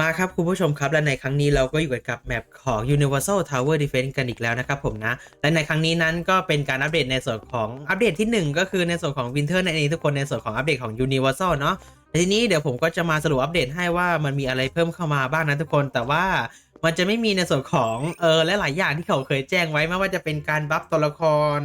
มาครับคุณผู้ชมครับ และในครั้งนี้เราก็อยู่กันกับแมปของ Universal Tower Defense กันอีกแล้วนะครับผมนะ และในครั้งนี้นั้นก็เป็นการอัปเดตในส่วนของอัปเดตที่ 1 ก็คือในส่วนของ Winter นั่นเองทุกคนในส่วนของอัปเดตของ Universal เนาะและทีนี้เดี๋ยวผมก็จะมาสรุปอัปเดตให้ว่ามันมีอะไรเพิ่มเข้ามาบ้างนะทุกคนแต่ว่ามันจะไม่มีในส่วนของเออและหลายอย่างที่เขาเคยแจ้งไว้ไม่ว่าจะเป็นการบัฟตัวละคร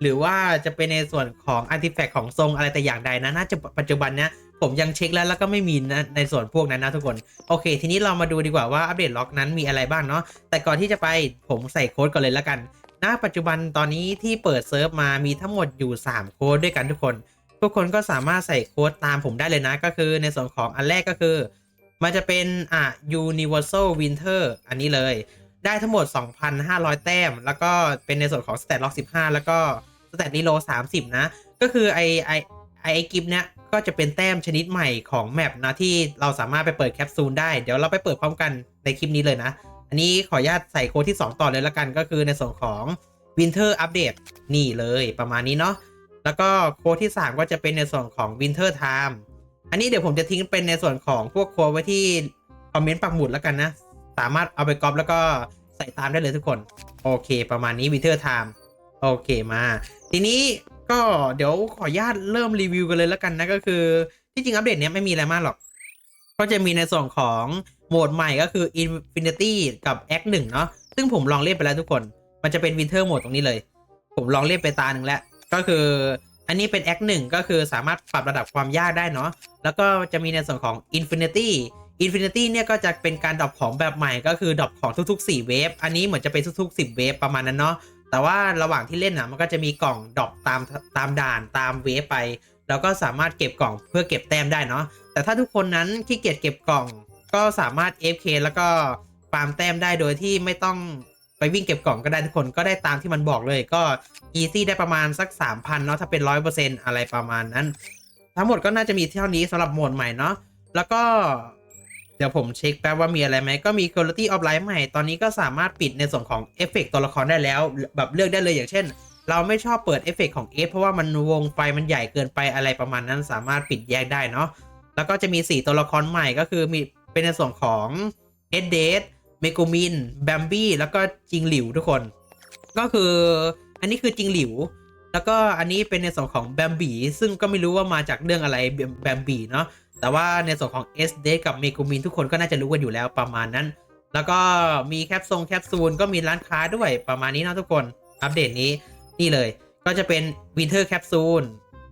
หรือว่าจะเป็นในส่วนของอาร์ติแฟกต์ของทรงอะไรแต่อย่างใดนะน่าจะปัจจุบันเนี้ย ผมยังเช็คแล้วแล้วก็ไม่มีนะในส่วนพวกนั้นนะทุกคน โอเค ทีนี้เรามาดูดีกว่าว่าอัปเดตล็อกนั้นมีอะไรบ้างเนาะแต่ก่อนที่จะไปผมใส่โค้ดก่อนเลยแล้วกันณปัจจุบันตอนนี้ที่เปิดเซิร์ฟมามีทั้งหมดอยู่ 3 โค้ดด้วยกันทุกคน ทุกคนก็สามารถใส่โค้ดตามผมได้เลยนะ ก็คือในส่วนของอันแรกก็คือ มันจะเป็นอะ Universal Winter อันนี้เลย ได้ทั้งหมด 2,500 แต้ม แล้วก็เป็นในส่วนของ Stat Lock 15 แล้วก็ Stat Reload 30 นะ ก็คือไอไอไอไอกิฟเนี้ย ก็จะเป็นแต้มชนิดใหม่ของแมปนะที่เราสามารถไปเปิดแคปซูลได้ เดี๋ยวเราไปเปิดพร้อมกันในคลิปนี้เลยนะ อันนี้ขออนุญาตใส่โค้ดที่ 2 ต่อเลยละกันก็คือในส่วนของ Winter Update นี่เลยประมาณนี้เนาะแล้วก็โค้ดที่ 3 ก็จะเป็นในส่วนของ Winter Time อันนี้เดี๋ยวผมจะทิ้งเป็นในส่วนของพวกโค้ดไว้ที่คอมเมนต์ปักหมุดแล้วกันนะ สามารถเอาไปก๊อปแล้วก็ใส่ตามได้เลยทุกคน โอเค ประมาณนี้ Winter Time โอเคมา ทีนี้ ก็เดี๋ยวขออนุญาตเริ่มรีวิวกันเลยแล้วกันนะก็คือ ที่จริงอัปเดตเนี้ยไม่มีอะไรมากหรอก ก็จะมีในส่วนของโหมดใหม่ก็คือ Infinity กับ Act 1เนาะซึ่งผมลองเล่นไปแล้วทุกคน มันจะเป็น Winter โหมดตรงนี้เลย ผมลองเล่นไปตาหนึ่งแล้ว ก็คืออันนี้เป็น Act 1ก็คือสามารถปรับระดับความยากได้เนาะแล้วก็จะมีในส่วนของ Infinity Infinity เนี่ยก็จะเป็นการดรอปของแบบใหม่ก็คือดรอปของทุกๆ 4 เวฟอันนี้เหมือนจะเป็นทุกๆ 10 เวฟประมาณนั้นเนาะ แต่ว่าระหว่างที่เล่นนะมันก็จะมีกล่องดอปตามตามด่านตามเวฟไป แล้วก็สามารถเก็บกล่องเพื่อเก็บแต้มได้เนาะแต่ถ้าทุกคนนั้นขี้เกียจเก็บกล่อง ก็สามารถ FK แล้วก็ฟาร์มแต้มได้โดยที่ไม่ต้องไปวิ่งเก็บกล่องก็ได้ทุกคนก็ได้ตามที่มันบอกเลยก็ easy ได้ประมาณสัก 3,000เนาะถ้าเป็น 100%อะไรประมาณนั้น ทั้งหมดก็น่าจะมีเท่านี้สำหรับโหมดใหม่เนาะแล้วก็ เดี๋ยวผมเช็คแป๊บว่ามีอะไรไหมก็มี Quality of Life ใหม่ ตอนนี้ก็สามารถปิดในส่วนของเอฟเฟกตัวละครได้แล้ว แบบเลือกได้เลยอย่างเช่น เราไม่ชอบเปิดเอฟเฟกของ F เพราะว่ามันวงไฟมันใหญ่เกินไปอะไรประมาณนั้นสามารถปิดแยกได้เนาะแล้วก็จะมี 4 ตัวละครใหม่ก็คือมีเป็นในส่วนของเอ็ดเดสเมกูมินแบมบี้แล้วก็จิงหลิวทุกคน ก็คืออันนี้คือจิงหลิว แล้วก็อันนี้เป็นในส่วนของแบมบีซึ่งก็ไม่รู้ว่ามาจากเรื่องอะไรแบมบีเนาะแต่ว่าในส่วนของ S d กับเมกูมินทุกคนก็น่าจะรู้กันอยู่แล้วประมาณนั้น แล้วก็มีแคปซงแคปซูลก็มีร้านค้าด้วยประมาณนี้นะทุกคนอัปเดตนี้นี่เลย ก็จะเป็น Winter Capsule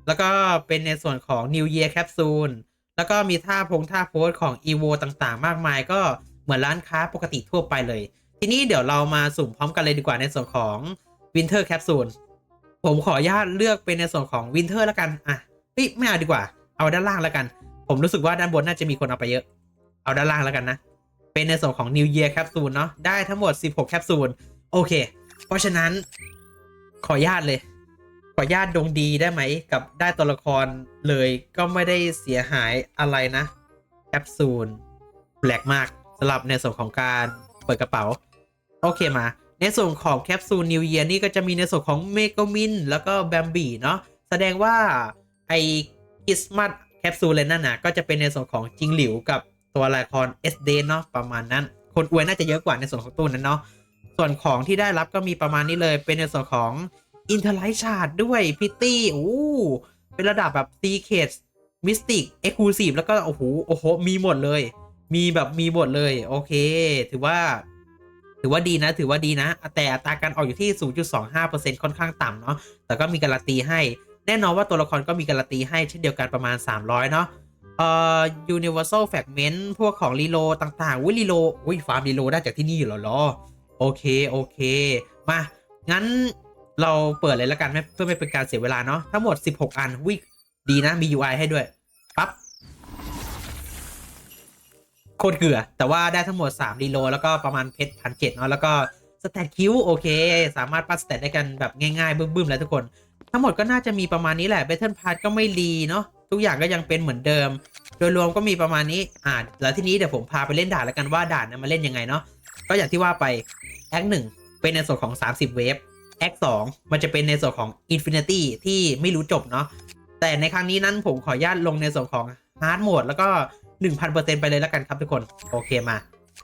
แล้วก็เป็นในส่วนของ New Year Capsule แล้วก็มีท่าพงท่าโพสของ EVO ต่างๆ มากมาย ก็เหมือนร้านค้าปกติทั่วไปเลย ทีนี้เดี๋ยวเรามาสุ่มพร้อมกันเลยดีกว่าในส่วนของ Winter Capsule ผมขออนุญาตเลือกเป็นในส่วนของ Winter แล้วกันอะเฮ้ยไม่เอาดีกว่า เอาด้านล่างแล้วกัน ผมรู้สึกว่าด้านบนน่าจะมีคนเอาไปเยอะ เอาด้านล่างแล้วกันนะ เป็นในส่วนของ New Year แคปซูลเนาะได้ทั้งหมด 16 แคปซูลโอเค เพราะฉะนั้น ขออนุญาตเลย ขออนุญาตดวงดีได้ไหม กับได้ตัวละครเลยก็ไม่ได้เสียหายอะไรนะ แคปซูลแปลกมากสำหรับในส่วนของการเปิดกระเป๋า โอเคมา ในส่วนของแคปซูล New Year นี่ก็จะมีในส่วนของเมก m มินแล้วก็แบมบีเนาะแสดงว่าไอคริสต์มาสแคปซูลเลยนั่นนะก็จะเป็นในส่วนของจิงหลิวกับตัวละคร S d เนาะประมาณนั้น คนอวยน่าจะเยอะกว่าในส่วนของตู้นั้นเนาะส่วนของที่ได้รับก็มีประมาณนี้เลย เป็นในส่วนของอินเทอร์ไลท์ชาร์ดด้วยพิตตี้โอ้เป็นระดับแบบซีเคสมิสติกเอ็กซ์คลูซีฟแล้วก็โอ้โหโอ้โหมีหมดเลย มีแบบมีหมดเลย โอเค ถือว่า ถือว่าดีนะ ถือว่าดีนะ แต่อัตราการออกอยู่ที่ 0.25%ค่อนข้างต่ำเนาะ แต่ก็มีการันตีให้ แน่นอนว่าตัวละครก็มีการันตีให้เช่นเดียวกันประมาณ 300 เนาะเอ่อ universal fragment พวกของรีโลต่างๆ อุ้ยรีโลอุ้ยฟาร์มรีโลได้จากที่นี่เหรอหรอ โอเค โอเค มา งั้นเราเปิดเลยแล้วกันเพื่อไม่เป็นการเสียเวลาเนาะ ทั้งหมด 16 อันวิดีนะ มี UI ให้ด้วย ปั๊บ โคตรเกลือ แต่ว่าได้ทั้งหมด3รีโลแล้วก็ประมาณเพชรพันเจ็ดเนาะแล้วก็สแตทคิวโอเค สามารถปั้นสแตทได้กันแบบง่ายๆบึ้มๆแล้วทุกคน ทั้งหมดก็น่าจะมีประมาณนี้แหละเบ t เทิลพาร์ก็ไม่รีเนาะทุกอย่างก็ยังเป็นเหมือนเดิม โดยรวมก็มีประมาณนี้อ่าแล้วทีนี้เดี๋ยวผมพาไปเล่นด่านแล้วกันว่าด่านนั้นมาเล่นยังไงเนาะก็อย่างที่ว่าไปแอคหนึ่งเป็นในส่วนของ 30 เวฟแอคสองมันจะเป็นในส่วนของ Infinity ที่ไม่รู้จบเนาะแต่ในครั้งนี้นั้นผมขออนุญาตลงในส่วนของ Hard Mode แล้วก็ 1,000%ไปเลยแล้วกันครับทุกคน โอเคมา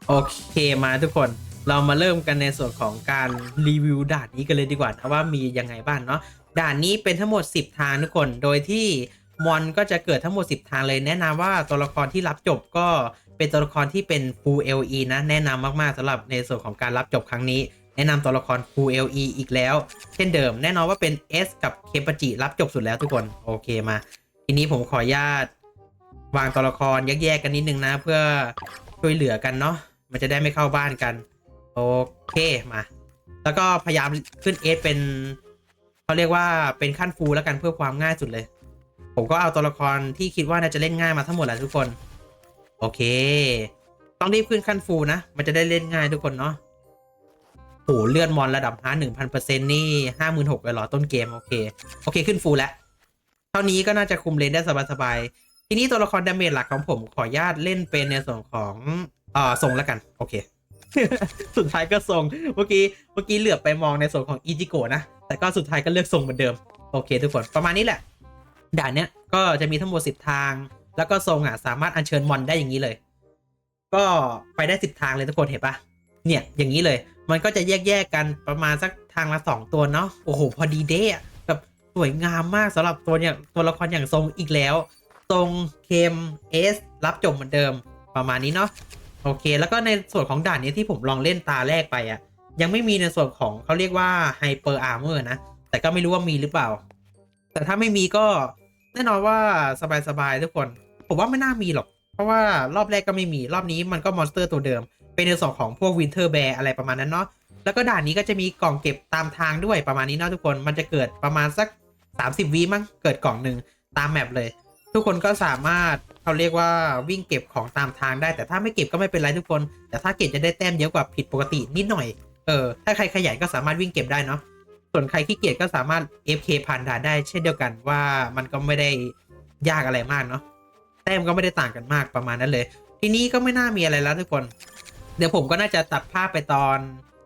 โอเคมาทุกคนเรามาเริ่มกันในส่วนของการรีวิวด่านนี้กันเลยดีกว่านะว่ามียังไงบ้างเนาะด่านนี้เป็นทั้งหมด 10 ทางทุกคน โดยที่มอนก็จะเกิดทั้งหมด 10 ทางเลยแนะนำว่าตัวละครที่รับจบก็เป็นตัวละครที่เป็น Full LE นะ แนะนำมากๆสำหรับในส่วนของการรับจบครั้งนี้ แนะนำตัวละคร Full LE อีกแล้ว เช่นเดิมแน่นอนว่าเป็น S กับเคปจิรับจบสุดแล้วทุกคนโอเคมา ทีนี้ผมขออนุญาต วางตัวละครแยกๆกันนิดนึงนะ เพื่อช่วยเหลือกันเนาะมันจะได้ไม่เข้าบ้านกัน โอเคมา แล้วก็พยายามขึ้น S เป็นเขาเรียกว่าเป็นขั้นฟูลแล้วกันเพื่อความง่ายสุดเลย ผมก็เอาตัวละครที่คิดว่าน่าจะเล่นง่ายมาทั้งหมดแหละทุกคน โอเค ต้องรีบขึ้นขั้นฟูลนะ มันจะได้เล่นง่ายทุกคนเนาะโหเลื่อดมอนระดับห้าหนึ่งพันเปอร์เซ็นต์นี่ห้าหมื่นหกเลยเหรอต้นเกม โอเค โอเคขึ้นฟูลแล้ว เท่านี้ก็น่าจะคุมเลนได้สบายๆ ทีนี้ตัวละครดาเมจหลักของผมขออนุญาตเล่นเป็นในส่วนของเอ่อทรงแล้วกัน โอเค สุดท้ายก็ทรงเมื่อกี้เมื่อกี้เหลือบไปมองในส่วนของอิจิโกะนะ แต่ก็สุดท้ายก็เลือกทรงเหมือนเดิม โอเค ทุกคนประมาณนี้แหละ ด่านเนี้ยก็จะมีทั้งหมด10 ทาง แล้วก็ทรงอะสามารถอัญเชิญมอนได้อย่างนี้เลย ก็ไปได้10ทางเลยทุกคนเห็นปะเนี่ยอย่างนี้เลย มันก็จะแยกๆกันประมาณสักทางละสองตัวเนาะโอ้โหพอดีเด้อแบบสวยงามมากสำหรับตัวอย่างตัวละครอย่างทรงอีกแล้ว ทรงเคมเอสรับจบเหมือนเดิมประมาณนี้เนาะโอเค แล้วก็ในส่วนของด่านนี้ที่ผมลองเล่นตาแรกไปอะ่ะ ยังไม่มีในส่วนของเขาเรียกว่าไฮเปอร์อาร์เมอร์นะ แต่ก็ไม่รู้ว่ามีหรือเปล่า แต่ถ้าไม่มีก็แน่นอนว่าสบายๆทุกคน ผมว่าไม่น่ามีหรอก เพราะว่ารอบแรกก็ไม่มีรอบนี้มันก็มอนสเตอร์ตัวเดิม เป็นในส่วนของพวกวินเทอร์แบร์อะไรประมาณนั้นเนาะแล้วก็ด่านนี้ก็จะมีกล่องเก็บตามทางด้วยประมาณนี้เนาะทุกคนมันจะเกิดประมาณสัก 30วิมั้งเกิดกล่องหนึ่งตามแมปเลย ทุกคนก็สามารถเขาเรียกว่าวิ่งเก็บของตามทางได้ แต่ถ้าไม่เก็บก็ไม่เป็นไรทุกคน แต่ถ้าเก็บจะได้แต้มเยอะกว่าผิดปกตินิดหน่อย เออ ถ้าใครขยันก็สามารถวิ่งเก็บได้เนาะ ส่วนใครขี้เกียจก็สามารถ FK ผ่านด่านได้ เช่นเดียวกันว่ามันก็ไม่ได้ยากอะไรมากเนาะ แต้มก็ไม่ได้ต่างกันมากประมาณนั้นเลย ทีนี้ก็ไม่น่ามีอะไรแล้วทุกคน เดี๋ยวผมก็น่าจะตัดภาพไปตอน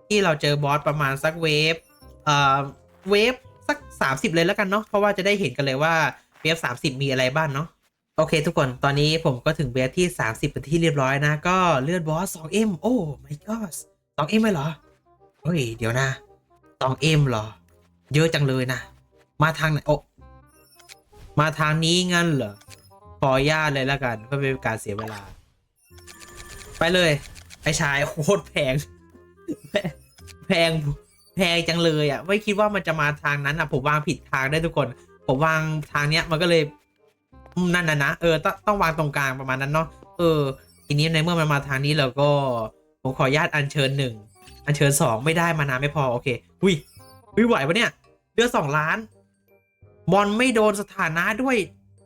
ที่เราเจอบอสประมาณสักเวฟ เอ่อ เวฟสัก 30 เลยแล้วกันเนาะ เพราะว่าจะได้เห็นกันเลยว่า วฟ30มีอะไรบ้างเนาะโอเค ทุกคนตอนนี้ผมก็ถึงเวฟที่ 30เป็นที่เรียบร้อยนะ ก็เลือดบอส 2M โอ้ my god 2M ไหมเหรอเฮ้ย เดี๋ยวนะ 2M เหรอ เยอะจังเลยนะ มาทางไหนโอ้มาทางนี้งั้นเหรอขออนุญาตเลยแล้วกันเพื่อเป็นการเสียเวลา ไปเลย ไอชายโคตรแพง แพง แพงแพงจังเลยอะ ไม่คิดว่ามันจะมาทางนั้นอะ ผมวางผิดทางได้ทุกคน ผมวางทางเนี้ยมันก็เลยนั่นนะนะเออต้องต้องวางตรงกลางประมาณนั้นเนาะเออ ทีนี้ในเมื่อมันมาทางนี้เราก็ผมขออนุญาตอัญเชิญหนึ่งอัญเชิญสองไม่ได้มานานไม่พอโอเคหุยหุยไหวปะเนี่ยเดือสองล้านมอนไม่โดนสถานะด้วย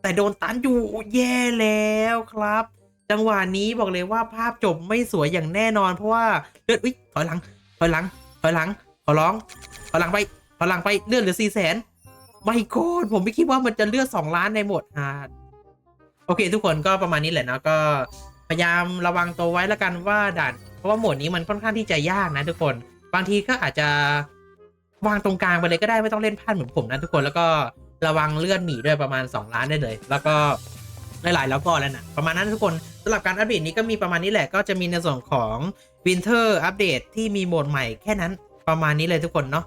แต่โดนตันอยู่แย่แล้วครับ จังหวะนี้บอกเลยว่าภาพจบไม่สวยอย่างแน่นอน เพราะว่าเลือดอุ๊ยถอยหลังถอยหลังถอยหลังขอร้องถอยหลังไปถอยหลังไปเลือดเหลือสี่แสน ไม่โกดผมไม่คิดว่ามันจะเลือดสองล้านในหมดฮาร์ดโอเค ทุกคนก็ประมาณนี้แหละเนาะก็พยายามระวังตัวไว้แล้วกันว่าด่านเพราะว่าโหมดนี้มันค่อนข้างที่จะยากนะทุกคน บางทีก็อาจจะวางตรงกลางไปเลยก็ได้ไม่ต้องเล่นพลาดเหมือนผมนะทุกคนแล้วก็ระวังเลือดหมีด้วยประมาณ 2 ล้านได้เลย แล้วก็หลายๆแล้วก็แล้วนะประมาณนั้นทุกคนสำหรับการอัปเดตนี้ก็มีประมาณนี้แหละ ก็จะมีในส่วนของ Winter อัปเดตที่มีโหมดใหม่แค่นั้นประมาณนี้เลยทุกคนเนาะ